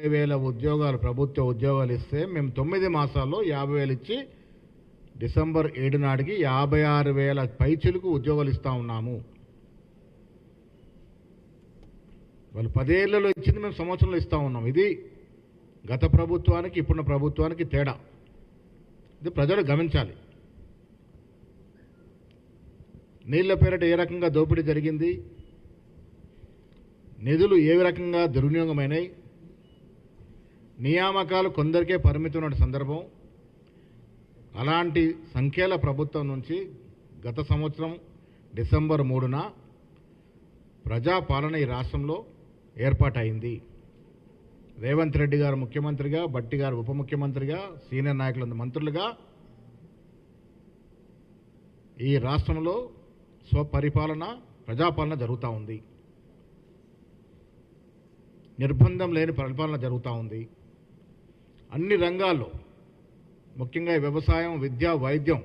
యాభై వేల ఉద్యోగాలు ప్రభుత్వ ఉద్యోగాలు ఇస్తే మేము తొమ్మిది మాసాల్లో యాభై వేలు ఇచ్చి డిసెంబర్ ఏడు నాటికి యాభై ఆరు వేల పైచులకు ఉద్యోగాలు ఇస్తా ఉన్నాము. వాళ్ళు పదేళ్ళలో ఇచ్చింది మేము సంవత్సరంలో ఇస్తా ఉన్నాం. ఇది గత ప్రభుత్వానికి ఇప్పుడున్న ప్రభుత్వానికి తేడా. ఇది ప్రజలు గమనించాలి. నీళ్ళ పేరిట ఏ రకంగా దోపిడీ జరిగింది? నిధులు ఏ రకంగా దుర్వినియోగమైనాయి? నియామకాలు కొందరికే పరిమితమైన సందర్భం. అలాంటి సంఖ్యల ప్రభుత్వం నుంచి గత సంవత్సరం డిసెంబర్ మూడున ప్రజాపాలన ఈ రాష్ట్రంలో ఏర్పాటైంది. రేవంత్ రెడ్డి గారు ముఖ్యమంత్రిగా బట్టి గారు ఉప ముఖ్యమంత్రిగా సీనియర్ నాయకులందరూ మంత్రులుగా ఈ రాష్ట్రంలో స్వపరిపాలన ప్రజాపాలన జరుగుతూ ఉంది. నిర్బంధం లేని పరిపాలన జరుగుతూ ఉంది. అన్ని రంగాల్లో ముఖ్యంగా వ్యవసాయం విద్య వైద్యం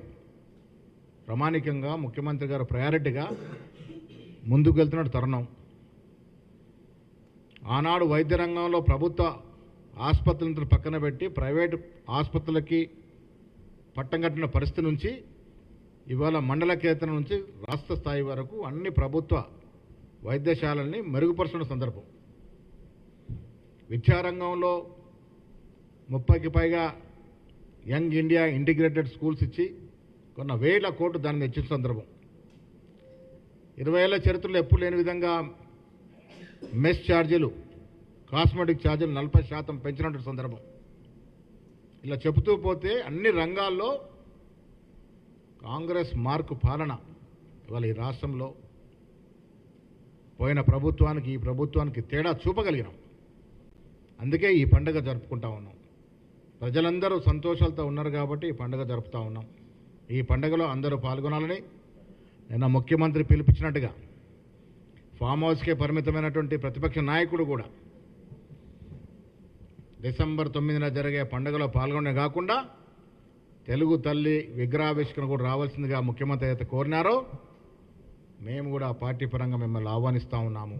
ప్రామాణికంగా ముఖ్యమంత్రి గారు ప్రయారిటీగా ముందుకు వెళ్తున్న తరుణం. ఆనాడు వైద్య రంగంలో ప్రభుత్వ ఆసుపత్రులను పక్కన పెట్టి ప్రైవేటు ఆసుపత్రులకి పట్టం కట్టిన పరిస్థితి నుంచి ఇవాళ మండల కేంద్రం నుంచి రాష్ట్ర స్థాయి వరకు అన్ని ప్రభుత్వ వైద్యశాలల్ని మెరుగుపరుస్తున్న సందర్భం. విద్యారంగంలో ముప్పైకి పైగా యంగ్ ఇండియా ఇంటిగ్రేటెడ్ స్కూల్స్ ఇచ్చి కొన్న వేల కోట్లు దాన్ని తెచ్చిన సందర్భం. ఇరవై ఏళ్ళ చరిత్రలో ఎప్పుడు లేని విధంగా మెస్ ఛార్జీలు కాస్మెటిక్ ఛార్జీలు నలభై శాతం పెంచినటువంటి సందర్భం. ఇలా చెబుతూ పోతే అన్ని రంగాల్లో కాంగ్రెస్ మార్కు పాలన ఇవాళ ఈ రాష్ట్రంలో పోయిన ప్రభుత్వానికి ఈ ప్రభుత్వానికి తేడా చూపగలిగినాం. అందుకే ఈ పండుగ జరుపుకుంటా ఉన్నాం. ప్రజలందరూ సంతోషాలతో ఉన్నారు కాబట్టి ఈ పండుగ జరుపుతూ ఉన్నాం. ఈ పండుగలో అందరూ పాల్గొనాలని నిన్న ముఖ్యమంత్రి పిలిపించినట్టుగా ఫామ్ హౌస్కే పరిమితమైనటువంటి ప్రతిపక్ష నాయకుడు కూడా డిసెంబర్ తొమ్మిదిన జరిగే పండుగలో పాల్గొనే కాకుండా తెలుగు తల్లి విగ్రహావిష్కరణ కూడా రావాల్సిందిగా ముఖ్యమంత్రి అయితే కోరినారో మేము కూడా పార్టీ పరంగా మిమ్మల్ని ఆహ్వానిస్తూ ఉన్నాము.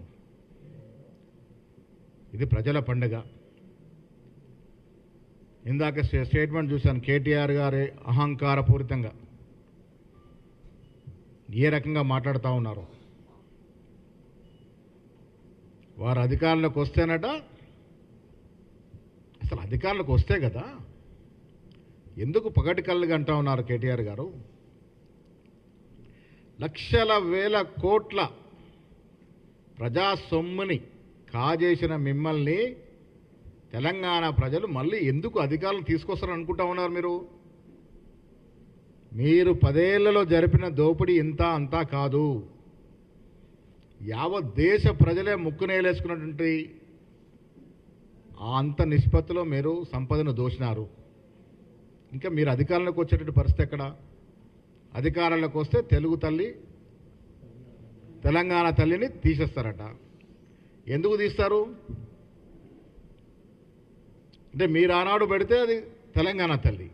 ఇది ప్రజల పండుగ. ఇందాక స్టే- స్టేట్మెంట్ చూశాను కేటీఆర్ గారి అహంకారపూరితంగా. ఏ రకంగా మాట్లాడుతూ ఉన్నారు. వారు అధికారంలోకి వస్తేనట అసలు అధికారులకు వస్తే కదా. ఎందుకు పగటి కళ్ళుగా అంటా ఉన్నారు కేటీఆర్ గారు? లక్షల వేల కోట్ల ప్రజా సొమ్ముని కాజేసిన మిమ్మల్ని తెలంగాణ ప్రజలు మళ్ళీ ఎందుకు అధికారులు తీసుకొస్తారని అనుకుంటా ఉన్నారు మీరు? మీరు పదేళ్ళలో జరిపిన దోపిడీ ఇంత అంతా కాదు. యావత్ దేశ ప్రజలే ముక్కునేలేసుకున్నటువంటి ఆ అంత నిష్పత్తిలో మీరు సంపదను దోచినారు ఇంకా మీరు అధికారంలోకి వచ్చేటువంటి పరిస్థితి ఎక్కడ? అధికారంలోకి వస్తే తెలుగు తల్లి తెలంగాణ తల్లిని తీసేస్తారట. ఎందుకు తీస్తారు? అంటే మీరు ఆనాడు పెడితే అది తెలంగాణ తల్లి.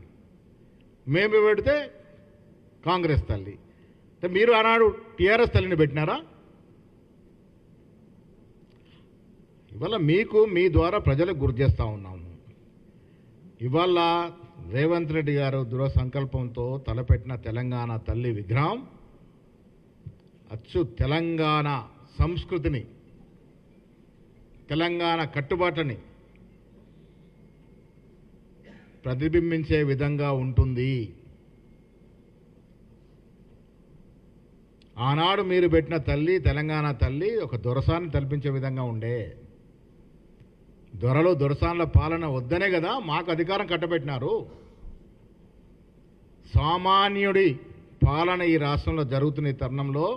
మేము పెడితే కాంగ్రెస్ తల్లి. అంటే మీరు ఆనాడు టీఆర్ఎస్ తల్లిని పెట్టినారా? ఇవాళ మీకు మీ ద్వారా ప్రజలకు గుర్తు చేస్తూ ఉన్నాము. ఇవాళ రేవంత్ రెడ్డి గారు దృఢ సంకల్పంతో తలపెట్టిన తెలంగాణ తల్లి విగ్రహం అచ్చు తెలంగాణ సంస్కృతిని తెలంగాణ కట్టుబాటుని ప్రతిబింబించే విధంగా ఉంటుంది. ఆనాడు మీరు పెట్టిన తల్లి తెలంగాణ తల్లి ఒక దొరసాన్ని తలపించే విధంగా ఉండే. దొరలు దొరసాన్ల పాలన వద్దనే కదా మాకు అధికారం కట్టబెట్టినారు. సామాన్యుడి పాలన ఈ రాష్ట్రంలో జరుగుతున్న ఈ తరుణంలో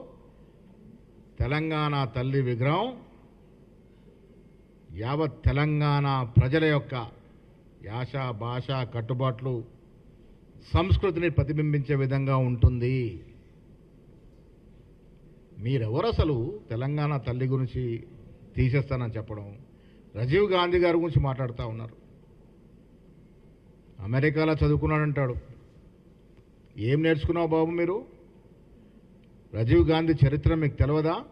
తెలంగాణ తల్లి విగ్రహం యావత్ తెలంగాణ ప్రజల యొక్క యాష భాష కట్టుబాట్లు సంస్కృతిని ప్రతిబింబించే విధంగా ఉంటుంది. మీరెవరు అసలు తెలంగాణ తల్లి గురించి తీసేస్తానని చెప్పడం? రాజీవ్ గాంధీ గారి గురించి మాట్లాడుతూ ఉన్నారు. అమెరికాలో చదువుకున్నాడంటాడు. ఏం నేర్చుకున్నావు బాబు మీరు? రాజీవ్ గాంధీ చరిత్ర మీకు తెలియదా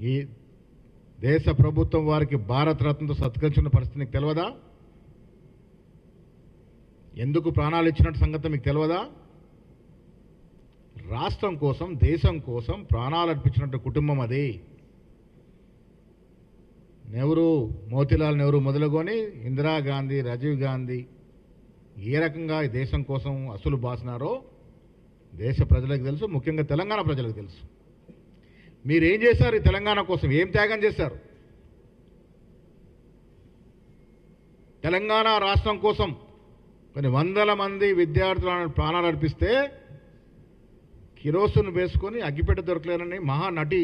ఈ దేశ ప్రభుత్వం వారికి భారత రత్నతో సత్కరించిన పరిస్థితి నీకు తెలియదా ఎందుకు ప్రాణాలు ఇచ్చినట్టు సంగతి మీకు తెలియదా రాష్ట్రం కోసం దేశం కోసం ప్రాణాలు అర్పించినట్టు కుటుంబం అది. నెహ్రూ మోతిలాల్ నెహ్రూ మొదలుకొని ఇందిరాగాంధీ రాజీవ్ గాంధీ ఏ రకంగా ఈ దేశం కోసం అసలు బాసినారో దేశ ప్రజలకు తెలుసు ముఖ్యంగా తెలంగాణ ప్రజలకు తెలుసు. మీరేం చేశారు ఈ తెలంగాణ కోసం? ఏం త్యాగం చేశారు? తెలంగాణ రాష్ట్రం కోసం కొన్ని వందల మంది విద్యార్థులను ప్రాణాలు అర్పిస్తే కిరోసును వేసుకొని అగ్గిపెట్ట దొరకలేనని మహానటి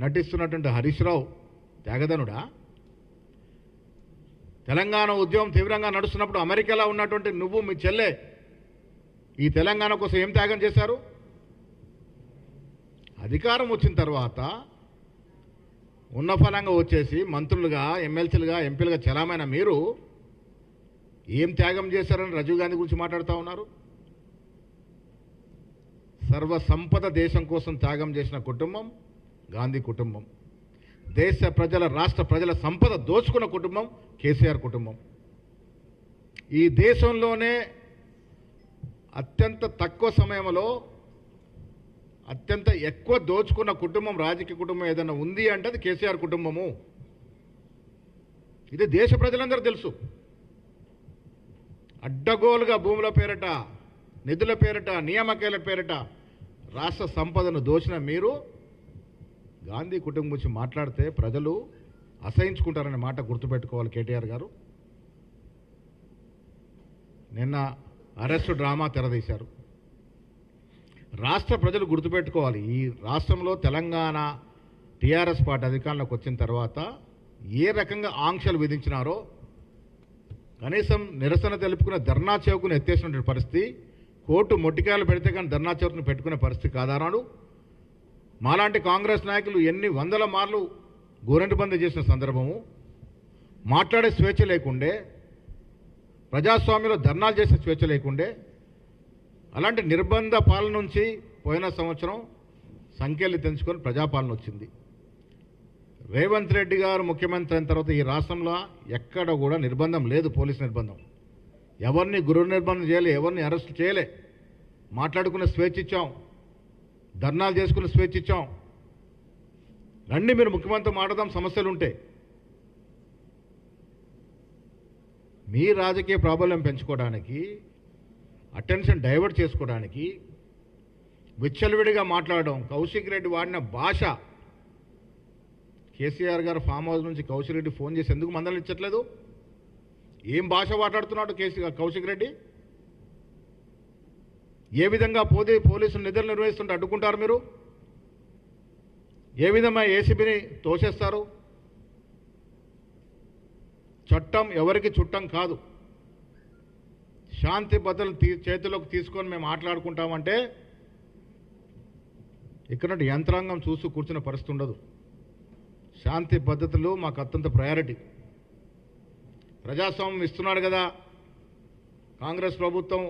నటిస్తున్నటువంటి హరీష్ రావు త్యాగదనుడా తెలంగాణ ఉద్యమం తీవ్రంగా నడుస్తున్నప్పుడు అమెరికాలో ఉన్నటువంటి నువ్వు మీ చెల్లె ఈ తెలంగాణ కోసం ఏం త్యాగం చేశారు? అధికారం వచ్చిన తర్వాత ఉన్న ఫలంగా వచ్చేసి మంత్రులుగా ఎమ్మెల్సీలుగా ఎంపీలుగా చలామైన మీరు ఏం త్యాగం చేశారని రాజీవ్ గాంధీ గురించి మాట్లాడుతూ ఉన్నారు? సర్వసంపద దేశం కోసం త్యాగం చేసిన కుటుంబం గాంధీ కుటుంబం. దేశ ప్రజల రాష్ట్ర ప్రజల సంపద దోచుకున్న కుటుంబం కేసీఆర్ కుటుంబం. ఈ దేశంలోనే అత్యంత తక్కువ సమయంలో అత్యంత ఎక్కువ దోచుకున్న కుటుంబం రాజకీయ కుటుంబం ఏదైనా ఉంది అంటే అది కేసీఆర్ కుటుంబము. ఇది దేశ ప్రజలందరూ తెలుసు. అడ్డగోలుగా భూముల పేరిట నిధుల పేరిట నియామకాల పేరిట రాష్ట్ర సంపదను దోచిన మీరు గాంధీ కుటుంబం గురించి మాట్లాడితే ప్రజలు అసహించుకుంటారనే మాట గుర్తుపెట్టుకోవాలి కేటీఆర్ గారు. నిన్న అరెస్టు డ్రామా తెరదీశారు. రాష్ట్ర ప్రజలు గుర్తుపెట్టుకోవాలి. ఈ రాష్ట్రంలో తెలంగాణ టీఆర్ఎస్ పార్టీ అధికారంలోకి వచ్చిన తర్వాత ఏ రకంగా ఆంక్షలు విధించినారో కనీసం నిరసన తెలుపుకున్న ధర్నా చౌకును ఎత్తేసినటువంటి పరిస్థితి కోర్టు మొట్టికాయలు పెడితే కానీ ధర్నా చౌకును పెట్టుకునే పరిస్థితి కాదన్నాడు మాలాంటి కాంగ్రెస్ నాయకులు ఎన్ని వందల మార్లు గోరెంటు బంద్ చేసిన సందర్భము? మాట్లాడే స్వేచ్ఛ లేకుండే ప్రజాస్వామ్యంలో ధర్నాలు చేసే స్వేచ్ఛ లేకుండే అలాంటి నిర్బంధ పాలన నుంచి పోయిన సంవత్సరం సంఖ్యలు తెంచుకొని ప్రజాపాలన వచ్చింది. రేవంత్ రెడ్డి గారు ముఖ్యమంత్రి అయిన తర్వాత ఈ రాష్ట్రంలో ఎక్కడ కూడా నిర్బంధం లేదు పోలీస్ నిర్బంధం. ఎవరిని గృహ నిర్బంధం చేయలే ఎవరిని అరెస్ట్ చేయలే. మాట్లాడుకునే స్వేచ్ఛ ఇచ్చాం. ధర్నాలు చేసుకునే స్వేచ్ఛ ఇచ్చాం. రండి మీరు ముఖ్యమంత్రి మాట్లాడదాం సమస్యలు ఉంటే. మీ రాజకీయ ప్రాబల్యం పెంచుకోవడానికి అటెన్షన్ డైవర్ట్ చేసుకోవడానికి విచ్చలవిడిగా మాట్లాడడం కౌశిక్ రెడ్డి వాడిన భాష. కేసీఆర్ గారు ఫామ్ హౌస్ నుంచి కౌశిక్ రెడ్డి ఫోన్ చేసి ఎందుకు మందలు ఇచ్చట్లేదు ఏం భాష మాట్లాడుతున్నాడు కేసీఆర్ కౌశిక్ రెడ్డి? ఏ విధంగా పోతే పోలీసులు నిధులు నిర్వహిస్తుంటే అడ్డుకుంటారు మీరు? ఏ విధంగా ఏసీబీని తోసేస్తారు? చట్టం ఎవరికి చుట్టం కాదు. శాంతి భద్రతలు తీ చేతిలోకి తీసుకొని మేము మాట్లాడుకుంటామంటే ఇక్కడ నుండి యంత్రాంగం చూస్తూ కూర్చున్న పరిస్థితి ఉండదు. శాంతి పద్ధతులు మాకు అత్యంత ప్రయారిటీ. ప్రజాస్వామ్యం ఇస్తున్నాడు కదా. కాంగ్రెస్ ప్రభుత్వం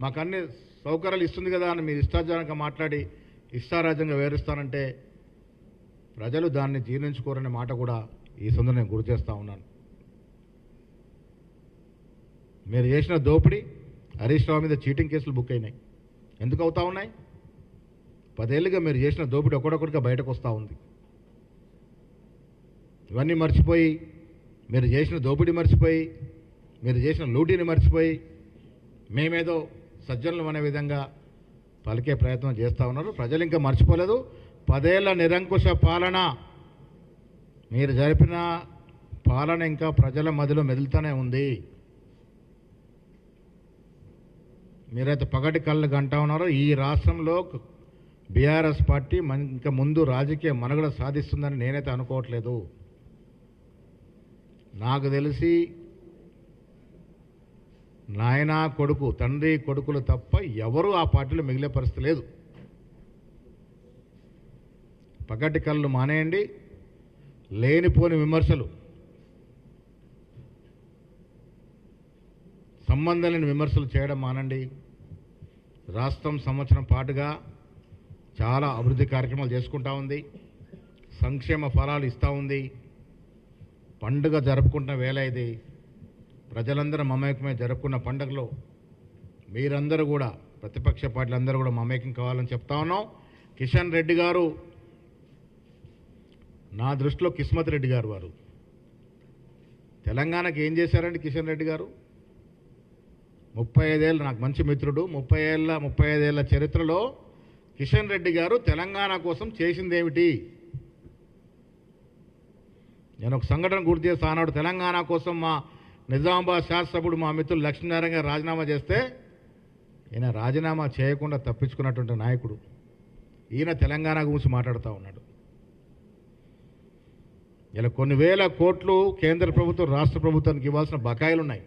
మాకు అన్ని సౌకర్యాలు ఇస్తుంది కదా అని మీరు ఇష్టాజనకంగా మాట్లాడి ఇష్టారాజ్యంగా వివరిస్తానంటే ప్రజలు దాన్ని జీర్ణించుకోరనే మాట కూడా ఈ సందర్భంగా నేను గుర్తు చేస్తూ ఉన్నాను. మీరు చేసిన దోపిడీ హరీష్ రావు మీద చీటింగ్ కేసులు బుక్ అయినాయి. ఎందుకు అవుతా ఉన్నాయి? పదేళ్ళుగా మీరు చేసిన దోపిడీ ఒకడొకటిగా బయటకు వస్తూ ఉంది. ఇవన్నీ మర్చిపోయి మీరు చేసిన దోపిడీ మర్చిపోయి మీరు చేసిన లూటీని మర్చిపోయి మేమేదో సజ్జనులు అనే విధంగా పలికే ప్రయత్నం చేస్తూ ఉన్నారు. ప్రజలు ఇంకా మర్చిపోలేదు. పదేళ్ళ నిరంకుశ పాలన. మీరు జరిపిన పాలన ఇంకా ప్రజల మధ్యలో మెదులుతూనే ఉంది. మీరైతే పగటి కళ్ళు గంటా ఉన్నారో. ఈ రాష్ట్రంలో బీఆర్ఎస్ పార్టీ మన ఇంకా ముందు రాజకీయ మనుగడ సాధిస్తుందని నేనైతే అనుకోవట్లేదు. నాకు తెలిసి నాయన కొడుకు తండ్రి కొడుకులు తప్ప ఎవరు ఆ పార్టీలో మిగిలే పరిస్థితి లేదు. పగటి కళ్ళు మానేయండి. లేనిపోని విమర్శలు సంబంధం లేని విమర్శలు చేయడం మానండి. రాష్ట్రం సంవత్సరం పాటుగా చాలా అభివృద్ధి కార్యక్రమాలు చేసుకుంటా ఉంది. సంక్షేమ ఫలాలు ఇస్తూ ఉంది. పండుగ జరుపుకుంటున్న వేళ ఇది. ప్రజలందరూ మమేకమే జరుపుకున్న పండుగలో మీరందరూ కూడా ప్రతిపక్ష పార్టీలందరూ కూడా మమేకం కావాలని చెప్తా ఉన్నాం. కిషన్ రెడ్డి గారు నా దృష్టిలో కిస్మత్ రెడ్డి గారు వారు. తెలంగాణకి ఏం చేశారండి కిషన్ రెడ్డి గారు? ముప్పై ఐదేళ్ళు నాకు మంచి మిత్రుడు. ముప్పై ఏళ్ళ ముప్పై ఐదేళ్ళ చరిత్రలో కిషన్ రెడ్డి గారు తెలంగాణ కోసం చేసిందేమిటి? నేను ఒక సంఘటన గుర్తు చేస్తా. ఆనాడు తెలంగాణ కోసం మా నిజామాబాద్ శాసనసభ్యుడు మా మిత్రులు లక్ష్మీనారాయణ గారు రాజీనామా చేస్తే ఈయన రాజీనామా చేయకుండా తప్పించుకున్నటువంటి నాయకుడు. ఈయన తెలంగాణ గురించి మాట్లాడుతూ ఉన్నాడు. ఇలా కొన్ని వేల కోట్లు కేంద్ర ప్రభుత్వం రాష్ట్ర ప్రభుత్వానికి ఇవ్వాల్సిన బకాయిలు ఉన్నాయి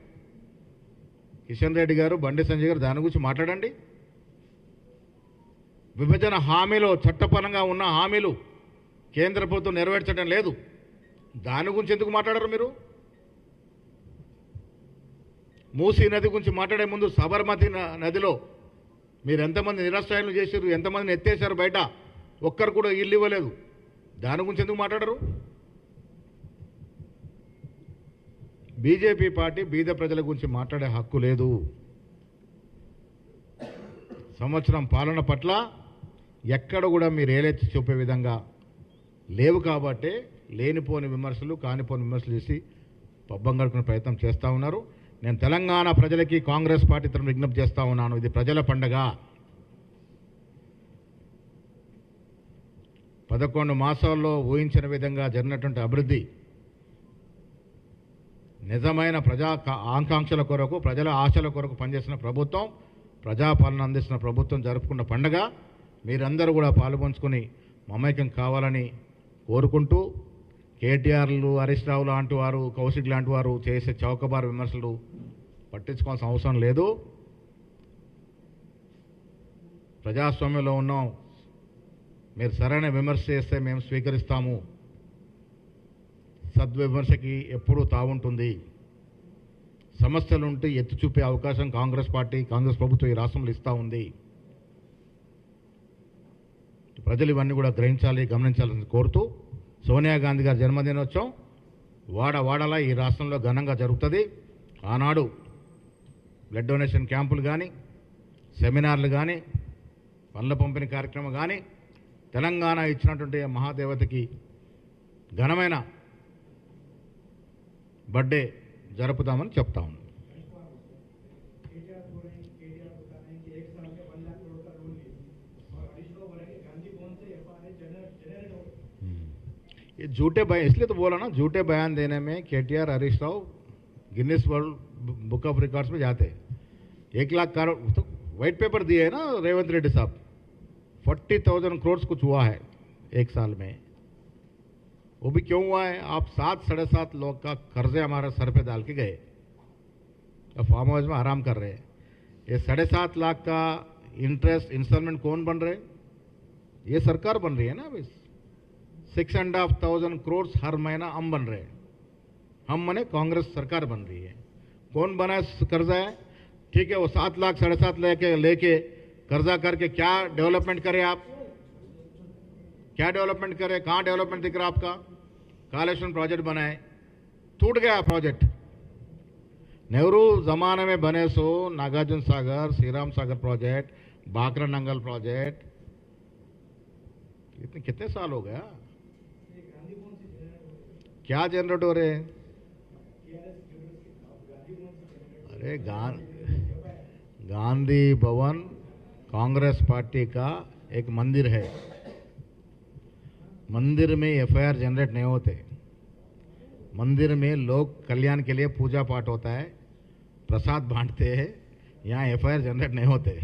కిషన్ రెడ్డి గారు బండి సంజయ్ గారు దాని గురించి మాట్లాడండి. విభజన హామీలో చట్టపరంగా ఉన్న హామీలు కేంద్ర ప్రభుత్వం నెరవేర్చడం లేదు. దాని గురించి ఎందుకు మాట్లాడరు మీరు? మూసీ నది గురించి మాట్లాడే ముందు సబర్మతి న- నదిలో మీరు ఎంతమంది నిరాశ్రయాలు చేశారు ఎంతమందిని ఎత్తేసారు బయట? ఒక్కరు కూడా ఇల్లు ఇవ్వలేదు. దాని గురించి ఎందుకు మాట్లాడరు? బీజేపీ పార్టీ బీద ప్రజల గురించి మాట్లాడే హక్కు లేదు. సంవత్సరం పాలన పట్ల ఎక్కడ కూడా మీరు ఏలెత్తి చూపే విధంగా లేవు కాబట్టే లేనిపోని విమర్శలు కానిపోని విమర్శలు చేసి పబ్బం గడుపుకునే ప్రయత్నం చేస్తూ ఉన్నారు. నేను తెలంగాణ ప్రజలకి కాంగ్రెస్ పార్టీ తరఫున విజ్ఞప్తి చేస్తూ ఉన్నాను. ఇది ప్రజల పండగ. పదకొండు మాసాల్లో ఊహించిన విధంగా జరిగినటువంటి అభివృద్ధి నిజమైన ప్రజా ఆకాంక్షల కొరకు ప్రజల ఆశల కొరకు పనిచేసిన ప్రభుత్వం ప్రజాపాలన అందిస్తున్న ప్రభుత్వం జరుపుకున్న పండగ మీరందరూ కూడా పాల్పంచుకొని మమైక్యం కావాలని కోరుకుంటూ కేటీఆర్లు హరీష్ రావు లాంటి వారు కౌశిక్ లాంటి వారు చేసే చౌకబార్ విమర్శలు పట్టించుకోవాల్సిన అవసరం లేదు. ప్రజాస్వామ్యంలో ఉన్నాం. మీరు సరైన విమర్శ చేస్తే మేము స్వీకరిస్తాము. సద్విమర్శకి ఎప్పుడూ తావుంటుంది. సమస్యలు ఉంటే ఎత్తి చూపే అవకాశం కాంగ్రెస్ పార్టీ కాంగ్రెస్ ప్రభుత్వం ఈ రాష్ట్రంలో ఇస్తూ ఉంది. ప్రజలు ఇవన్నీ కూడా గ్రహించాలి గమనించాలని కోరుతూ సోనియా గాంధీ గారి జన్మదినోత్సవం వాడ వాడలా ఈ రాష్ట్రంలో ఘనంగా జరుగుతుంది. ఆనాడు బ్లడ్ డొనేషన్ క్యాంపులు కానీ సెమినార్లు కానీ పనుల పంపిణీ కార్యక్రమం కానీ తెలంగాణ ఇచ్చినటువంటి మహాదేవతకి ఘనమైన బర్త్డే జరుపుదామని చెప్తా ఉన్నాం केटीआर बोल रहे हैं केटीआर बता रहे हैं कि एक साल में वन लाख करोड़ का लोन लिए और हरीश राव बोल रहे हैं कि गांधी भवन से एफ आर जनरेट हो ये झूठे बयान इसलिए तो बोला ना झूठे बयान देने में K R Harish Rao Guinness World Book of Records में जाते हैं एक लाख करोड़ तो वाइट पेपर दिए है ना रेवंत रेड्डी साहब फोर्टी थाउजेंड करोड़ कुछ हुआ है एक साल में वो भी क्यों हुआ है? आप सात, साढ़े सात लोग का कर्जे हमारे सर पे डाल के गए। और फार्म हाउस में आराम कर रहे हैं। ये साढ़े सात लाख का इंटरेस्ट इंस्टॉलमेंट कौन बन रहे? ये सरकार बन रही है ना अभी six and half thousand crore हर महीना हम बन रहे हैं। हम मने कांग्रेस सरकार बन रही है। कौन बना कर्जा है? ठीक है, वो सात लाख, साढ़े सात लेके लेके कर्जा करके क्या डेवलपमेंट करें आप? क्या डेवलपमेंट करें? कहाँ डेवलपमेंट दिख रहा आपका? कालेश्वर प्रोजेक्ट बनाए, टूट गया प्रोजेक्ट। नेहरू जमाने में बने सो नागार्जुन सागर, श्रीराम सागर प्रोजेक्ट, बाकरा नंगल प्रोजेक्ट। कितने कितने साल हो गया? क्या जनरेट हो रहे अरे गां गांधी भवन कांग्रेस पार्टी का एक मंदिर है। मंदिर में एफआईआर जनरेट नहीं होते। मंदिर में लोग कल्याण के लिए पूजा पाठ होता है प्रसाद बांटते हैं यहाँ एफआईआर जनरेट नहीं होते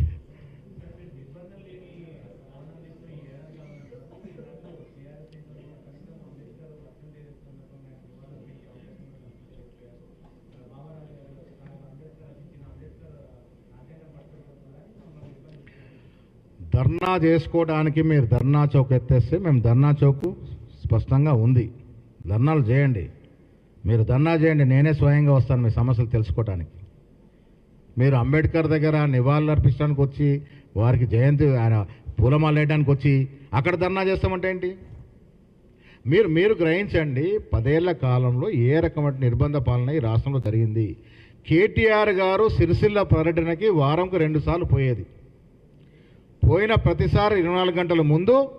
ధర్నా చేసుకోవడానికి మీరు ధర్నా చౌక్ ఎత్తేస్తే మేము ధర్నా చౌక్ స్పష్టంగా ఉంది ధర్నాలు చేయండి మీరు ధర్నా చేయండి నేనే స్వయంగా వస్తాను మీ సమస్యలు తెలుసుకోవటానికి మీరు అంబేద్కర్ దగ్గర నివాళులు అర్పించడానికి వచ్చి వారికి జయంతి ఆయన పూలమాల వేయడానికి వచ్చి అక్కడ ధర్నా చేస్తామంటే ఏంటి? మీరు మీరు గ్రహించండి పదేళ్ళ కాలంలో ఏ రకమైన నిర్బంధ పాలన ఈ రాష్ట్రంలో జరిగింది. కేటీఆర్ గారు సిరిసిల్ల పర్యటనకి వారంకు రెండుసార్లు పోయేది. పోయిన ప్రతిసారి ఇరవై నాలుగు గంటల ముందు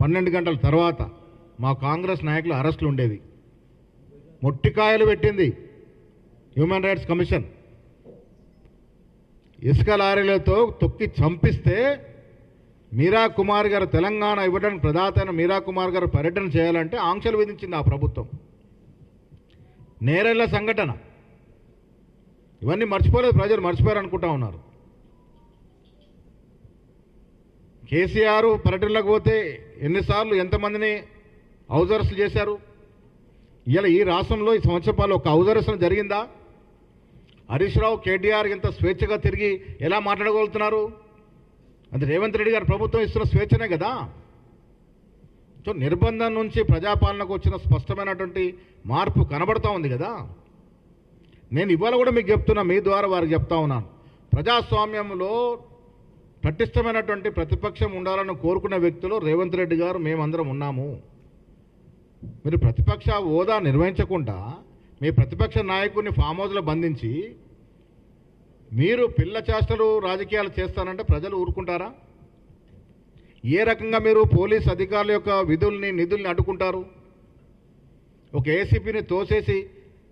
పన్నెండు గంటల తర్వాత మా కాంగ్రెస్ నాయకులు అరెస్టులు ఉండేది. మొట్టికాయలు పెట్టింది హ్యూమన్ రైట్స్ కమిషన్. ఇసుక లారీలతో తొక్కి చంపిస్తే మీరా కుమార్ గారు తెలంగాణ ఇవ్వడానికి ప్రధాతైన మీరా కుమార్ గారు పర్యటన చేయాలంటే ఆంక్షలు విధించింది ఆ ప్రభుత్వం. నేరెళ్ళ సంఘటన. ఇవన్నీ మర్చిపోలేదు ప్రజలు మర్చిపోయారు అనుకుంటా ఉన్నారు. కేసీఆర్ పర్యటనలకు పోతే ఎన్నిసార్లు ఎంతమందిని హౌస్ చేశారు? ఇలా ఈ రాష్ట్రంలో ఈ సంవత్సరాలు ఒక హౌస్ జరిగిందా? హరీష్ రావు కేటీఆర్ ఇంత స్వేచ్ఛగా తిరిగి ఎలా మాట్లాడగలుగుతున్నారు? అది రేవంత్ రెడ్డి గారు ప్రభుత్వం ఇస్తున్న స్వేచ్ఛనే కదా? సో నిర్బంధం నుంచి ప్రజాపాలనకు వచ్చిన స్పష్టమైనటువంటి మార్పు కనబడుతూ ఉంది కదా? నేను ఇవాళ కూడా మీకు చెప్తున్నా మీ ద్వారా వారికి చెప్తా ఉన్నాను. ప్రజాస్వామ్యంలో పటిష్టమైనటువంటి ప్రతిపక్షం ఉండాలని కోరుకున్న వ్యక్తులు రేవంత్ రెడ్డి గారు మేమందరం ఉన్నాము. మీరు ప్రతిపక్ష హోదా నిర్వహించకుండా మీ ప్రతిపక్ష నాయకుడిని ఫామ్ హౌస్లో బంధించి మీరు పిల్ల చేష్టలు రాజకీయాలు చేస్తారంటే ప్రజలు ఊరుకుంటారా? ఏ రకంగా మీరు పోలీస్ అధికారుల యొక్క విధుల్ని నిధుల్ని అడ్డుకుంటారు? ఒక ఏసీపీని తోసేసి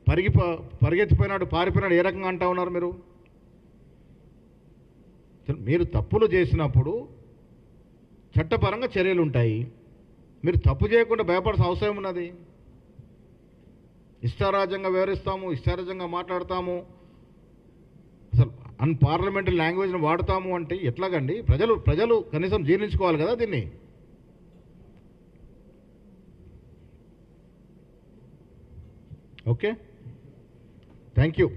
పరిగి పరిగెత్తిపోయినాడు పారిపోయినాడు ఏ రకంగా అంటా ఉన్నారు మీరు? మీరు తప్పులు చేసినప్పుడు చట్టపరంగా చర్యలు ఉంటాయి మీరు తప్పు చేయకుండా భయపడాల్సిన అవసరం ఉన్నది ఇష్టారాజ్యంగా వివరిస్తాము ఇష్టారాజ్యంగా మాట్లాడతాము. అసలు అన్పార్లమెంటరీ లాంగ్వేజ్ని వాడతాము అంటే ఎట్లాగండి? ప్రజలు ప్రజలు కనీసం జీర్ణించుకోవాలి కదా దీన్ని? ఓకే? Thank you